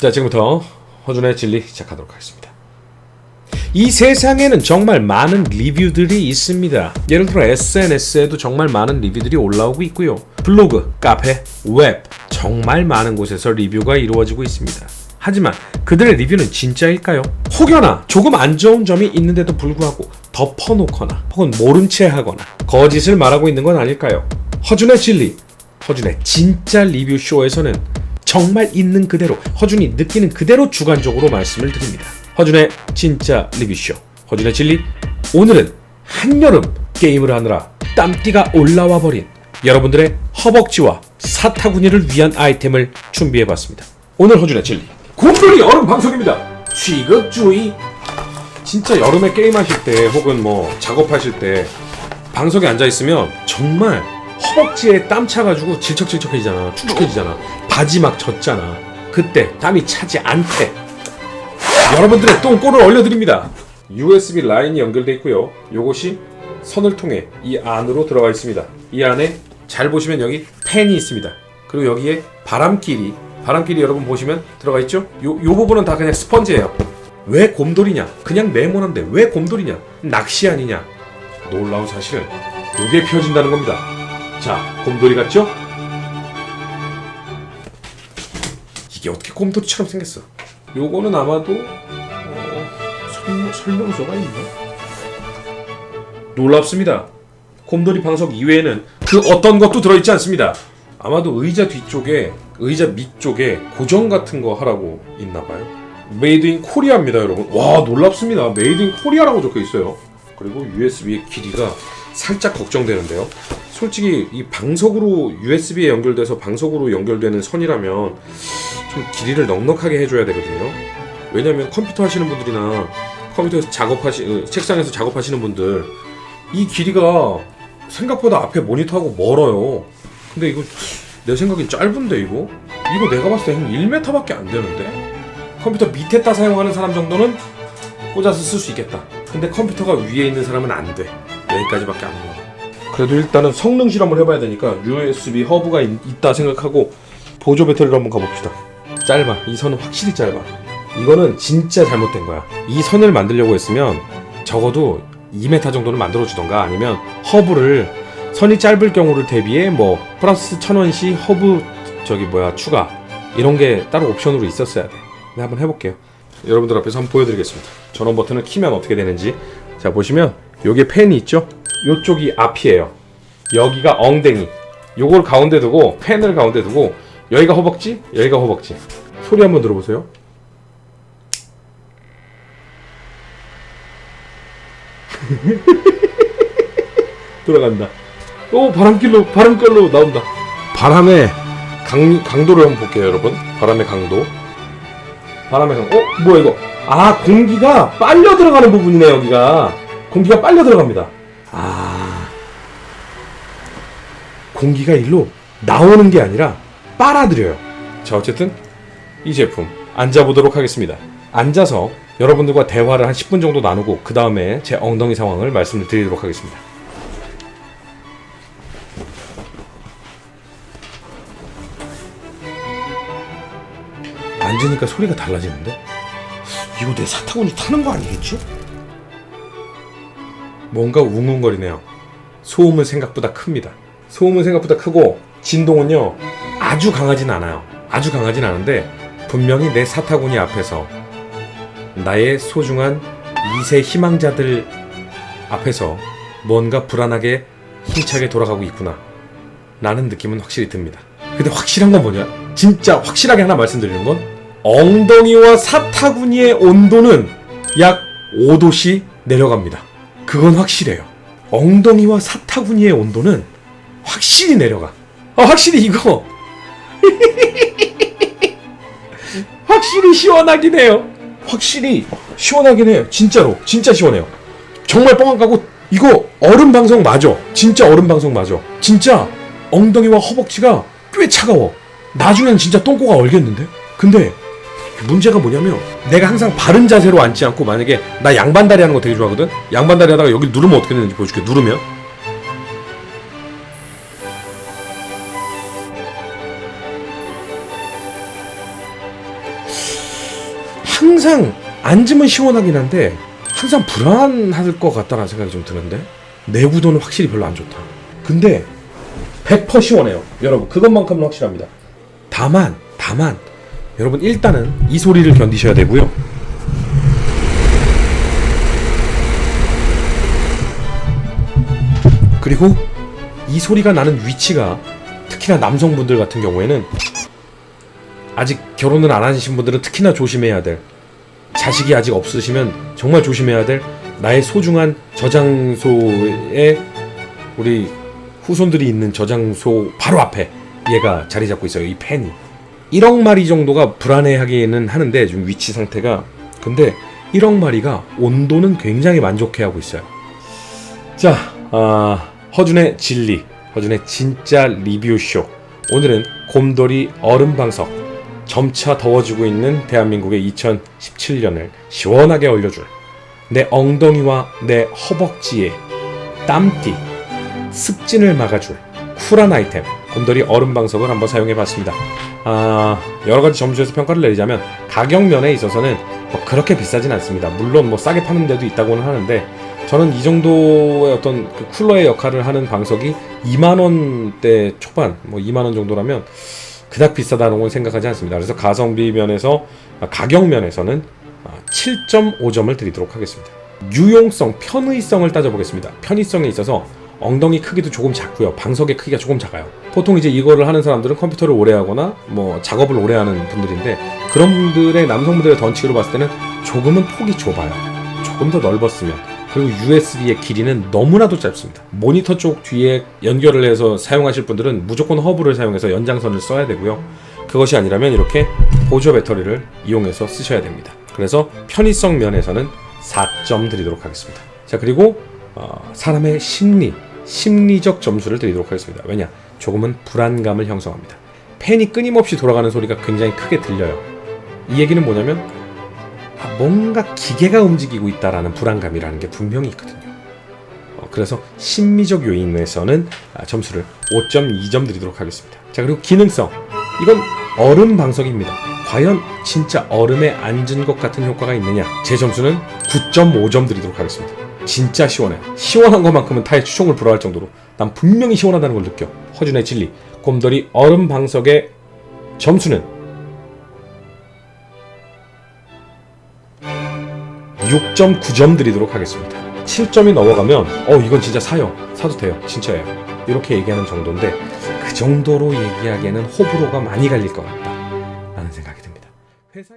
자, 지금부터 허준의 진리 시작하도록 하겠습니다. 이 세상에는 정말 많은 리뷰들이 있습니다. 예를 들어 SNS에도 정말 많은 리뷰들이 올라오고 있고요. 블로그, 카페, 웹 정말 많은 곳에서 리뷰가 이루어지고 있습니다. 하지만 그들의 리뷰는 진짜일까요? 혹여나 조금 안 좋은 점이 있는데도 불구하고 덮어놓거나 혹은 모른 채 하거나 거짓을 말하고 있는 건 아닐까요? 허준의 진리, 허준의 진짜 리뷰 쇼에서는 정말 있는 그대로 허준이 느끼는 그대로 주관적으로 말씀을 드립니다. 허준의 진짜 리뷰쇼 허준의 진리 오늘은 한여름 게임을 하느라 땀띠가 올라와 버린 여러분들의 허벅지와 사타구니를 위한 아이템을 준비해봤습니다. 오늘 허준의 진리 곰돌이 여름 방송입니다. 취급주의 진짜 여름에 게임하실 때 혹은 뭐 작업하실 때 방석에 앉아 있으면 정말 허벅지에 땀 차가지고 질척질척해지잖아 축축해지잖아 바지 막 젖잖아. 그때 땀이 차지 않게 여러분들의 똥꼬를 얼려드립니다. USB 라인이 연결돼 있고요. 요것이 선을 통해 이 안으로 들어가 있습니다. 이 안에 잘 보시면 여기 팬이 있습니다. 그리고 여기에 바람길이 바람길이 여러분 보시면 들어가 있죠? 요, 요 부분은 다 그냥 스펀지예요. 왜 곰돌이냐? 그냥 네모난데 왜 곰돌이냐? 낚시 아니냐? 놀라운 사실은 요게 펴진다는 겁니다. 자, 곰돌이 같죠? 이게 어떻게 곰돌이처럼 생겼어? 요거는 아마도 어, 설명, 설명 서가 있나? 놀랍습니다. 곰돌이 방석 이외에는 그 어떤 것도 들어있지 않습니다. 아마도 의자 뒤쪽에 의자 밑쪽에 고정 같은 거 하라고 있나봐요. 메이드 인 코리아입니다, 여러분. 와 놀랍습니다. 메이드 인 코리아라고 적혀 있어요. 그리고 USB의 길이가 살짝 걱정되는데요. 솔직히 이 방석으로 USB에 연결돼서 방석으로 연결되는 선이라면 좀 길이를 넉넉하게 해줘야 되거든요. 왜냐하면 컴퓨터 하시는 분들이나 컴퓨터에서 작업하시 어, 책상에서 작업하시는 분들 이 길이가 생각보다 앞에 모니터하고 멀어요. 근데 이거 내 생각엔 짧은데 이거 이거 내가 봤을 때한 1m밖에 안 되는데 컴퓨터 밑에다 사용하는 사람 정도는 꽂아서 쓸 수 있겠다. 근데 컴퓨터가 위에 있는 사람은 안 돼. 여기까지밖에 안 나와. 그래도 일단은 성능 실험을 해봐야 되니까 USB 허브가 있, 다 생각하고 보조 배터리로 한번 가봅시다. 짧아. 이 선은 확실히 짧아. 이거는 진짜 잘못된 거야. 이 선을 만들려고 했으면 적어도 2m 정도는 만들어주던가 아니면 허브를 선이 짧을 경우를 대비해 뭐 플러스 1000원시 허브 저기 뭐야 추가 이런 게 따로 옵션으로 있었어야 돼. 네, 한번 해볼게요. 여러분들 앞에서 한번 보여드리겠습니다. 전원 버튼을 키면 어떻게 되는지. 자 보시면 여기 펜이 있죠? 요쪽이 앞이에요. 여기가 엉덩이. 요걸 가운데 두고 펜을 가운데 두고 여기가 허벅지, 여기가 허벅지. 소리 한번 들어보세요. 돌아간다. 오 바람길로 바람길로 나온다. 바람의 강, 강도를 한번 볼게요, 여러분. 바람의 강도. 바람의 강. 어 뭐야 이거? 아 공기가 빨려 들어가는 부분이네 여기가. 공기가 빨려 들어갑니다. 아 공기가 일로 나오는 게 아니라 빨아들여요. 자 어쨌든 이 제품 앉아보도록 하겠습니다. 앉아서 여러분들과 대화를 한 10분 정도 나누고 그 다음에 제 엉덩이 상황을 말씀을 드리도록 하겠습니다. 앉으니까 소리가 달라지는데? 이거 내 사타구니 타는 거 아니겠지? 뭔가 웅웅거리네요. 소음은 생각보다 큽니다. 소음은 생각보다 크고 진동은요 아주 강하진 않아요. 아주 강하진 않은데 분명히 내 사타구니 앞에서 나의 소중한 2세 희망자들 앞에서 뭔가 불안하게 힘차게 돌아가고 있구나 라는 느낌은 확실히 듭니다. 근데 확실한 건 뭐냐? 진짜 확실하게 하나 말씀드리는 건 엉덩이와 사타구니의 온도는 약 5도씩 내려갑니다. 그건 확실해요. 엉덩이와 사타구니의 온도는 확실히 내려가. 아, 확실히 이거. 확실히 시원하긴 해요. 확실히 시원하긴 해요. 진짜로. 진짜 시원해요. 정말 뻥안 까고 이거 얼음 방송 맞아. 진짜 얼음 방송 맞아. 진짜 엉덩이와 허벅지가 꽤 차가워. 나중엔 진짜 똥꼬가 얼겠는데? 근데 문제가 뭐냐면 내가 항상 바른 자세로 앉지 않고 만약에 나 양반다리 하는 거 되게 좋아하거든? 양반다리 하다가 여기 누르면 어떻게 되는지 보여줄게. 누르면 항상 앉으면 시원하긴 한데 항상 불안할 것 같다는 생각이 좀 드는데 내구도는 확실히 별로 안 좋다. 근데 100% 시원해요. 여러분 그것만큼은 확실합니다. 다만 다만 여러분 일단은 이 소리를 견디셔야 되고요. 그리고 이 소리가 나는 위치가 특히나 남성분들 같은 경우에는 아직 결혼을 안 하신 분들은 특히나 조심해야 될 자식이 아직 없으시면 정말 조심해야 될 나의 소중한 저장소에 우리 후손들이 있는 저장소 바로 앞에 얘가 자리 잡고 있어요. 이 펜이 1억 마리 정도가 불안해하기는 하는데 지금 위치 상태가 근데 1억 마리가 온도는 굉장히 만족해하고 있어요. 자, 아, 허준의 진리, 허준의 진짜 리뷰 쇼. 오늘은 곰돌이 얼음 방석. 점차 더워지고 있는 대한민국의 2017년을 시원하게 얼려줄 내 엉덩이와 내 허벅지에 땀띠, 습진을 막아줄 쿨한 아이템 곰돌이 얼음 방석을 한번 사용해 봤습니다. 아, 여러 가지 점수에서 평가를 내리자면 가격 면에 있어서는 뭐 그렇게 비싸진 않습니다. 물론 뭐 싸게 파는 데도 있다고는 하는데 저는 이 정도의 어떤 그 쿨러의 역할을 하는 방석이 2만 원대 초반, 뭐 2만 원 정도라면 그닥 비싸다는 건 생각하지 않습니다. 그래서 가성비 면에서 아, 가격 면에서는 7.5점을 드리도록 하겠습니다. 유용성, 편의성을 따져보겠습니다. 편의성에 있어서 엉덩이 크기도 조금 작고요. 방석의 크기가 조금 작아요. 보통 이제 이거를 하는 사람들은 컴퓨터를 오래 하거나 뭐 작업을 오래 하는 분들인데 그런 분들의 남성분들의 던치로 봤을 때는 조금은 폭이 좁아요. 조금 더 넓었으면 그리고 USB의 길이는 너무나도 짧습니다. 모니터 쪽 뒤에 연결을 해서 사용하실 분들은 무조건 허브를 사용해서 연장선을 써야 되고요. 그것이 아니라면 이렇게 보조 배터리를 이용해서 쓰셔야 됩니다. 그래서 편의성 면에서는 4점 드리도록 하겠습니다. 자 그리고 어, 사람의 심리, 심리적 점수를 드리도록 하겠습니다. 왜냐? 조금은 불안감을 형성합니다. 팬이 끊임없이 돌아가는 소리가 굉장히 크게 들려요. 이 얘기는 뭐냐면 아, 뭔가 기계가 움직이고 있다라는 불안감이라는 게 분명히 있거든요. 어, 그래서 심미적 요인에서는 아, 점수를 5.2점 드리도록 하겠습니다. 자 그리고 기능성 이건 얼음 방석입니다. 과연 진짜 얼음에 앉은 것 같은 효과가 있느냐? 제 점수는 9.5점 드리도록 하겠습니다. 진짜 시원해. 시원한 것만큼은 타의 추종을 불허할 정도로 난 분명히 시원하다는 걸 느껴. 허준의 진리 곰돌이 얼음 방석의 점수는 6.9점 드리도록 하겠습니다. 7점이 넘어가면 어 이건 진짜 사요. 사도 돼요. 진짜예요. 이렇게 얘기하는 정도인데 그 정도로 얘기하기에는 호불호가 많이 갈릴 것 같다. 라는 생각이 듭니다. 회사